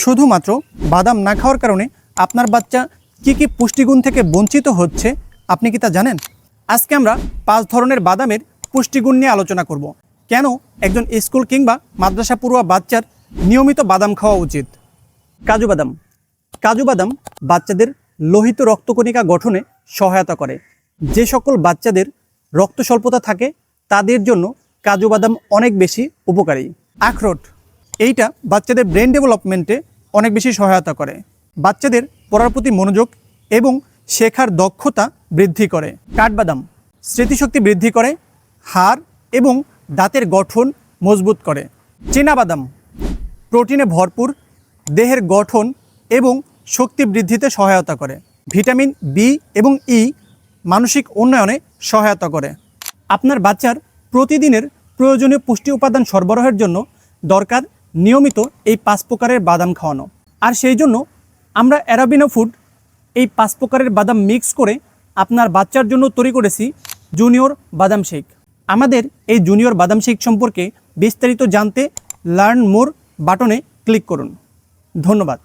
শুধুমাত্র বাদাম না খাওয়ার কারণে আপনার বাচ্চা কি কি পুষ্টিগুণ থেকে বঞ্চিত হচ্ছে, আপনি কি তা জানেন? আজকে আমরা পাঁচ ধরনের বাদামের পুষ্টিগুণ নিয়ে আলোচনা করব। কেন একজন স্কুল কিংবা মাদ্রাসা পড়ুয়া বাচ্চার নিয়মিত বাদাম খাওয়া উচিত? কাজু বাদাম। কাজু বাদাম বাচ্চাদের লোহিত রক্তকণিকা গঠনে সহায়তা করে। যে সকল বাচ্চাদের রক্ত স্বল্পতা থাকে, তাদের জন্য কাজু বাদাম অনেক বেশি উপকারী। আখরোট। এইটা বাচ্চাদের ব্রেন ডেভেলপমেন্টে অনেক বেশি সহায়তা করে। বাচ্চাদের পড়ার প্রতি মনোযোগ এবং শেখার দক্ষতা বৃদ্ধি করে। কাঠবাদাম স্মৃতিশক্তি বৃদ্ধি করে, হাড় এবং দাঁতের গঠন মজবুত করে। বাদাম প্রোটিনে ভরপুর, দেহের গঠন এবং শক্তি বৃদ্ধিতে সহায়তা করে। ভিটামিন বি এবং ই মানসিক উন্নয়নে সহায়তা করে। আপনার বাচ্চার প্রতিদিনের প্রয়োজনীয় পুষ্টি উপাদান সরবরাহের জন্য দরকার নিয়মিত এই পাঁচ প্রকারের বাদাম খাওয়ানো। আর সেই জন্য আমরা অ্যারাবিনো ফুড এই পাঁচ প্রকারের বাদাম মিক্স করে আপনার বাচ্চার জন্য তৈরি করেছি জুনিয়র বাদাম শেক। আমাদের এই জুনিয়র বাদাম শেক সম্পর্কে বিস্তারিত জানতে লার্ন মোর বাটনে ক্লিক করুন। ধন্যবাদ।